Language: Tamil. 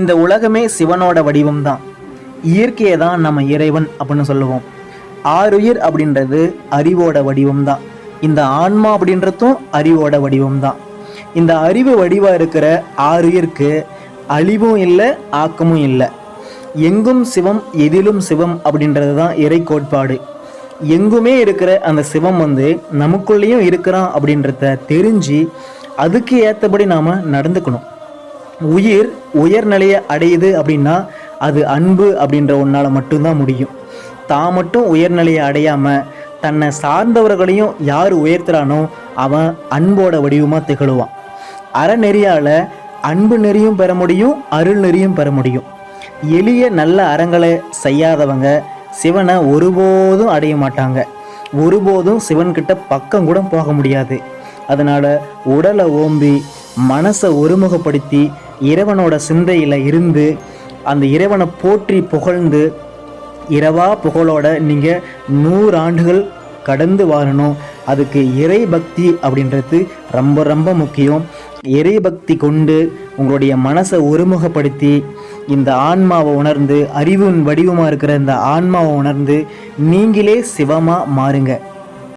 இந்த உலகமே சிவனோட வடிவம் தான் இயற்கையை தான் நம்ம இறைவன் அப்படின்னு சொல்லுவோம். ஆறுயிர் அப்படின்றது அறிவோட வடிவம் தான் இந்த ஆன்மா அப்படின்றதும் அறிவோட வடிவம் தான் இந்த அறிவு வடிவாக இருக்கிற ஆறுயிருக்கு அழிவும் இல்லை ஆக்கமும் இல்லை. எங்கும் சிவம் எதிலும் சிவம் அப்படின்றது தான் இறை கோட்பாடு. எங்குமே இருக்கிற அந்த சிவம் வந்து நமக்குள்ளேயும் இருக்கிறான் அப்படின்றத தெரிஞ்சு அதுக்கு ஏற்றபடி நாம் நடந்துக்கணும். உயிர் உயர்நிலையை அடையுது அப்படின்னா அது அன்பு அப்படின்ற ஒன்றால் மட்டும்தான் முடியும். தான் மட்டும் உயர்நிலையை அடையாமல் தன்னை சார்ந்தவர்களையும் யார் உயர்த்துறானோ அவன் அன்போட வடிவமாக திகழுவான். அறநெறியால் அன்பு நெறியும் பெற முடியும் அருள் நெறியும் பெற முடியும். எளிய நல்ல அறங்களை செய்யாதவங்க சிவனை ஒருபோதும் அடைய மாட்டாங்க. ஒருபோதும் சிவன்கிட்ட பக்கம் கூட போக முடியாது. அதனால் உடலை ஓம்பி மனசை ஒருமுகப்படுத்தி இறைவனோட சிந்தையில் இருந்து அந்த இறைவனை போற்றி புகழ்ந்து இரவா புகழோட நீங்கள் நூறு ஆண்டுகள் கடந்து வாழணும். அதுக்கு இறை பக்தி அப்படின்றது ரொம்ப ரொம்ப முக்கியம். இறை பக்தி கொண்டு உங்களுடைய மனசை ஒருமுகப்படுத்தி இந்த ஆன்மாவை உணர்ந்து அறிவின் வடிவமாக இருக்கிற இந்த ஆன்மாவை உணர்ந்து நீங்களே சிவமாக மாறுங்க.